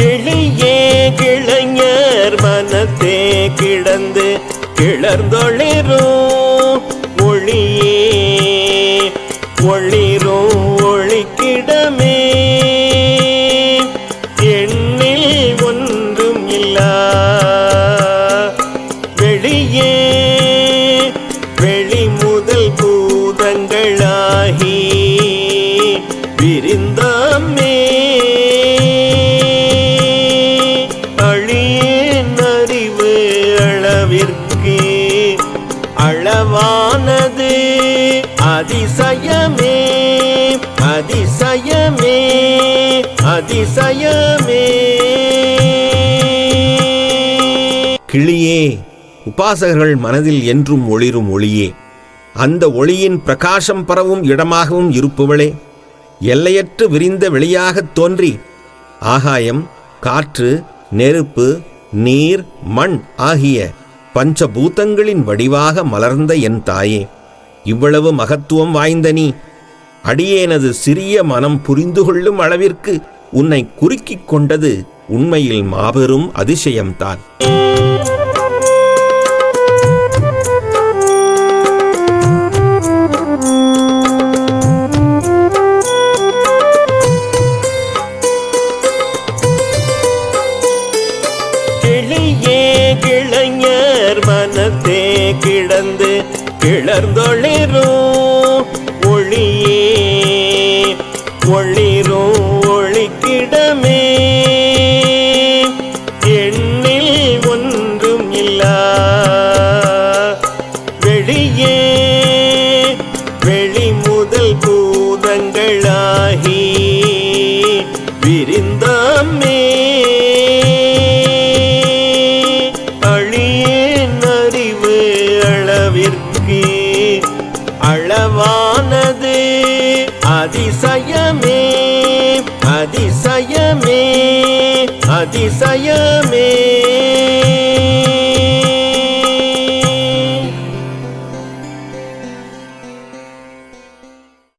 கிளியே கிளைஞர் மனத்தே கிடந்து கிளர்ந்தொளிரும் ஒளியே ஒளிரும் ஒளிக்கிடமே. எண்ணில் ஒன்றும் இல்லா. வெளியே வெளி முதல் பூதங்களாகி அளவிற்கு அளவானது. அதிசயமே அதிசயமே அதிசயமே. கிளியே உபாசகர்கள் மனதில் என்றும் ஒளிரும் ஒளியே. அந்த ஒளியின் பிரகாசம் பரவும் இடமாகவும் இருப்பவளே. எல்லையற்று விரிந்த வெளியாகத் தோன்றி ஆகாயம் காற்று நெருப்பு நீர் மண் ஆகிய பஞ்சபூதங்களின் வடிவாக மலர்ந்த என் தாயே இவ்வளவு மகத்துவம் வாய்ந்த நீ அடியேனது சிறிய மனம் புரிந்து கொள்ளும் அளவிற்கு உன்னை குறுக்கிக் கொண்டது உண்மையில் மாபெரும் அதிசயம்தான். கிளியே கிளைஞர். கிடந்து கிளர்ந்தொளிரும் ஒளியே ஒளிரும் ஒளிக்கிடமே. எண்ணில் ஒன்றும் இல்லா வெளியே வெளி முதல் பூதங்களாகி அழகு அளவானது அதிசயமே அதிசயமே அதிசயமே.